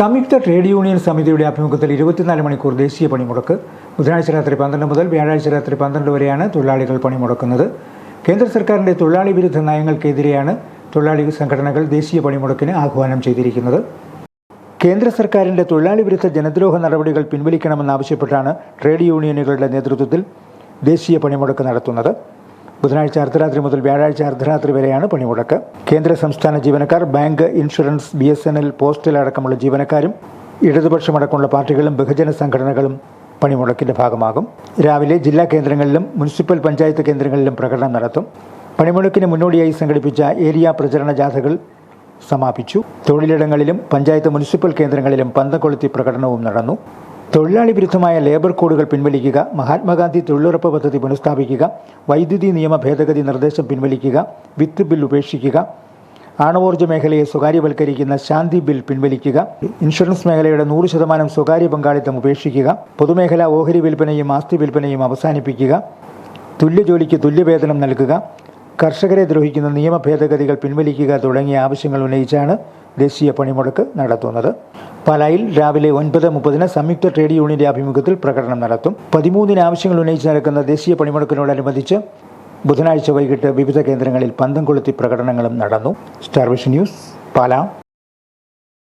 സംയുക്ത trade union സമിതിയുടെ ആഭിമുഖ്യത്തിൽ ഇരുപത്തിനാല് മണിക്കൂർ ദേശീയ പണിമുടക്ക്. ബുധനാഴ്ച രാത്രി പന്ത്രണ്ട് മുതൽ വ്യാഴാഴ്ച രാത്രി പന്ത്രണ്ട് വരെയാണ് തൊഴിലാളികൾ പണിമുടക്കുന്നത്. കേന്ദ്ര സർക്കാരിന്റെ തൊഴിലാളി വിരുദ്ധ നയങ്ങൾക്കെതിരെയാണ് തൊഴിലാളി സംഘടനകൾ ദേശീയ പണിമുടക്കിന് ആഹ്വാനം ചെയ്തിരിക്കുന്നത്. കേന്ദ്ര സർക്കാരിന്റെ തൊഴിലാളി വിരുദ്ധ ജനദ്രോഹ നടപടികൾ പിൻവലിക്കണമെന്നാവശ്യപ്പെട്ടാണ് ട്രേഡ് യൂണിയനുകളുടെ നേതൃത്വത്തിൽ ദേശീയ പണിമുടക്ക് നടത്തുന്നത്. ബുധനാഴ്ച അർദ്ധരാത്രി മുതൽ വ്യാഴാഴ്ച അർദ്ധരാത്രി വരെയാണ് പണിമുടക്ക്. കേന്ദ്ര സംസ്ഥാന ജീവനക്കാർ bank insurance B S N L postal അടക്കമുള്ള ജീവനക്കാരും ഇടതുപക്ഷമടക്കമുള്ള പാർട്ടികളും ബഹുജന സംഘടനകളും പണിമുടക്കിന്റെ ഭാഗമാകും. രാവിലെ ജില്ലാ കേന്ദ്രങ്ങളിലും മുനിസിപ്പൽ പഞ്ചായത്ത് കേന്ദ്രങ്ങളിലും പ്രകടനം നടത്തും. പണിമുടക്കിന് മുന്നോടിയായി സംഘടിപ്പിച്ച ഏരിയ പ്രചരണ ജാഥകൾ സമാപിച്ചു. തൊഴിലിടങ്ങളിലും പഞ്ചായത്ത് മുനിസിപ്പൽ കേന്ദ്രങ്ങളിലും പന്തം കൊളുത്തി പ്രകടനവും നടന്നു. തൊഴിലാളി വിരുദ്ധമായ ലേബർ കോഡുകൾ പിൻവലിക്കുക മഹാത്മാഗാന്ധി തൊഴിലുറപ്പ് പദ്ധതി പുനഃസ്ഥാപിക്കുക വൈദ്യുതി നിയമ ഭേദഗതി നിർദ്ദേശം പിൻവലിക്കുക വിത്ത് ബിൽ ഉപേക്ഷിക്കുക ആണവോർജ മേഖലയെ സ്വകാര്യവൽക്കരിക്കുന്ന ശാന്തി ബിൽ പിൻവലിക്കുക ഇൻഷുറൻസ് മേഖലയുടെ നൂറ് ശതമാനം സ്വകാര്യ പങ്കാളിത്തം ഉപേക്ഷിക്കുക പൊതുമേഖലാ ഓഹരി വിൽപ്പനയും ആസ്തി വിൽപ്പനയും അവസാനിപ്പിക്കുക തുല്യജോലിക്ക് തുല്യവേതനം നൽകുക കർഷകരെ ദ്രോഹിക്കുന്ന നിയമ ഭേദഗതികൾ പിൻവലിക്കുക തുടങ്ങിയ ആവശ്യങ്ങൾ ഉന്നയിച്ചാണ് ദേശീയ പണിമുടക്ക് നടത്തുന്നത്. പാലായിൽ രാവിലെ ഒൻപത് മുപ്പതിന് സംയുക്ത ട്രേഡ് യൂണിയന്റെ ആഭിമുഖ്യത്തിൽ പ്രകടനം നടത്തും. പതിമൂന്നിന് ആവശ്യങ്ങൾ ഉന്നയിച്ച് നടക്കുന്ന ദേശീയ പണിമുടക്കിനോടനുബന്ധിച്ച് ബുധനാഴ്ച വൈകിട്ട് വിവിധ കേന്ദ്രങ്ങളിൽ പന്തം കൊളുത്തി പ്രകടനങ്ങളും നടന്നു. Starvision news Pala.